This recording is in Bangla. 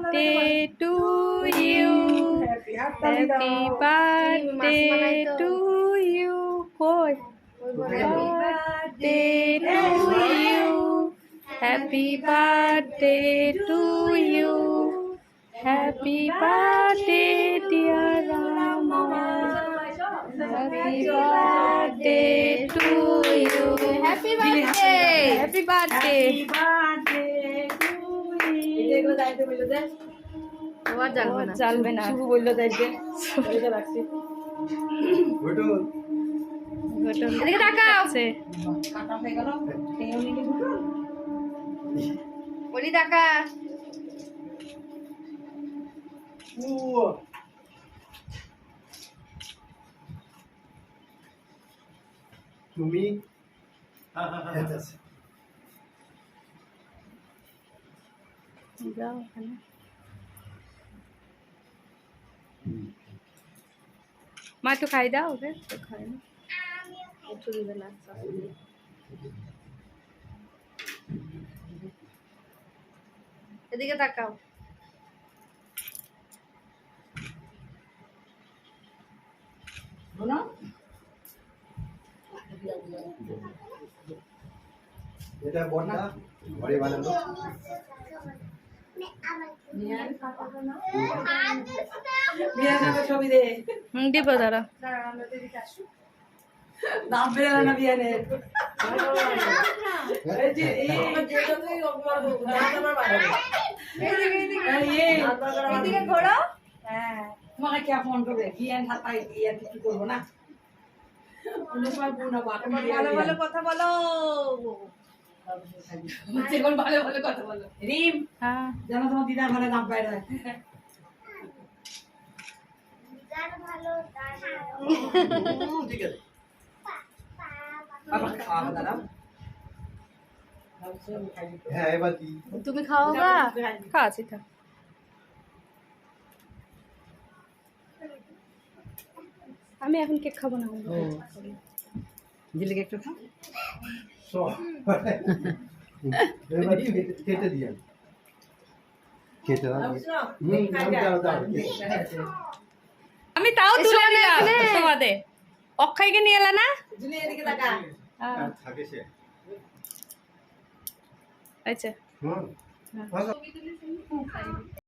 Birthday to you happy birthday to you কই birthday to you happy birthday to you happy birthday dear Rama happy birthday to you না। জ্বালবে না বলল ওইটা রাখছি ঘটন এদিকে তাকাও। আছে। কাটা হয়ে গেল খেয়েও বলি টাকা তুমি যাও ওখানে। মা, একটু খাই দাও ওকে তো খাই না। না এদিকে তাকাও। এটা বড়টা ঘরে বানানো। দিব দাঁড়া। নাম বেরো না বিয়ে নে এই যে এই এদিকে ঘোরো। তোমাকে কে ফোন করবে? বিয়ান হাতাই বিয়ান কিছু করব না। ভালো ভালো কথা বলো। এখন ভালো ভালো কথা বলো। রিম হ্যাঁ। তোমার দিদার বাইরে ঠিক আছে। হ্যাঁ তুমি খাও গা খাওয়াছি থাক। আমি এখন কেক খাব না দিলে একটু খাও। কেটে- কেটে দিয়ে কেটে কেটে। আমি তাও তুলে নিলাম তোমাদের। অক্ষয়কে নিয়ে এলা না? হ্যাঁ, আচ্ছা